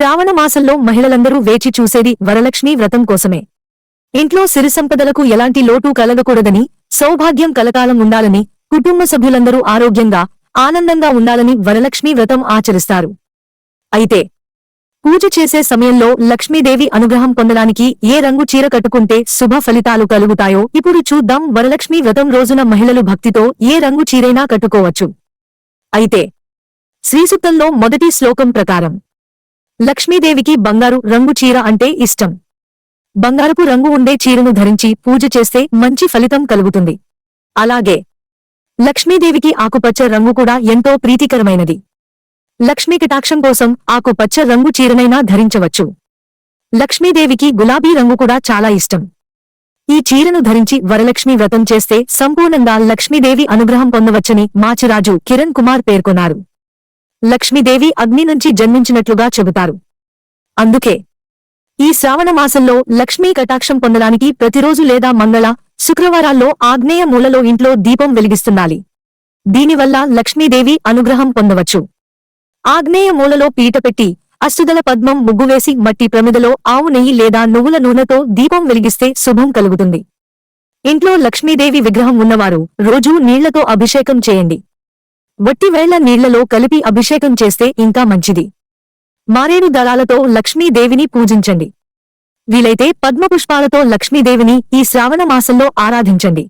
శ్రావణ మాసంలో మహిళలందరూ వేచి చూసేది వరలక్ష్మీ వ్రతం కోసమే. ఇంట్లో సిరి సంపదలకు ఎలాంటి లోటు కలగకూడదని సౌభాగ్యం కలకాలం ఉండాలని కుటుంబ సభ్యులందరూ ఆరోగ్యంగా ఆనందంగా ఉండాలని వరలక్ష్మీ వ్రతం ఆచరిస్తారు. అయితే పూజ చేసే సమయంలో లక్ష్మీదేవి అనుగ్రహం పొందడానికి ఏ రంగు చీర కట్టుకుంటే శుభ ఫలితాలు కలుగుతాయో ఇప్పుడు చూద్దాం వరలక్ష్మీ వ్రతం రోజున మహిళలు భక్తితో ఏ రంగు చీరైనా కట్టుకోవచ్చు. అయితే శ్రీసూక్తంలో మొదటి శ్లోకం ప్రకారం లక్ష్మీదేవికి బంగారు రంగు చీర అంటే ఇష్టం. బంగారపు రంగు ఉండే చీరను ధరించి పూజ చేస్తే మంచి ఫలితం కలుగుతుంది. అలాగే లక్ష్మీదేవికి ఆకుపచ్చ రంగు కూడా ఎంతో ప్రీతికరమైనది. లక్ష్మీ కటాక్షం కోసం ఆకుపచ్చ రంగు చీరనైనా ధరించవచ్చు. లక్ష్మీదేవికి గులాబీ రంగు కూడా చాలా ఇష్టం. ఈ చీరను ధరించి వరలక్ష్మి వ్రతం చేస్తే సంపూర్ణంగా లక్ష్మీదేవి అనుగ్రహం పొందవచ్చని మాచిరాజు కిరణ్ కుమార్ పేర్కొన్నారు. లక్ష్మీదేవి అగ్ని నుంచి జన్మించినట్లుగా చెబుతారు. అందుకే ఈ శ్రావణ మాసంలో లక్ష్మీ కటాక్షం పొందడానికి ప్రతిరోజు లేదా మంగళ శుక్రవారాల్లో ఆగ్నేయ మూలలో ఇంట్లో దీపం వెలిగిస్తుండాలి దీనివల్ల లక్ష్మీదేవి అనుగ్రహం పొందవచ్చు. ఆగ్నేయ మూలలో పీట పెట్టి అస్తుదల పద్మం ముగ్గువేసి మట్టి ప్రమిదలో ఆవు నెయ్యి లేదా నువ్వుల నూనెతో దీపం వెలిగిస్తే శుభం కలుగుతుంది. ఇంట్లో లక్ష్మీదేవి విగ్రహం ఉన్నవారు రోజూ నీళ్ళతో అభిషేకం చేయండి. వట్టివేళ్ళ నీళ్ళలో కలిపి అభిషేకం చేస్తే ఇంకా మంచిది. మారేడు దళాలతో లక్ష్మీదేవిని పూజించండి. వీలైతే పద్మపుష్పాలతో లక్ష్మీదేవిని ఈ శ్రావణ మాసంలో ఆరాధించండి.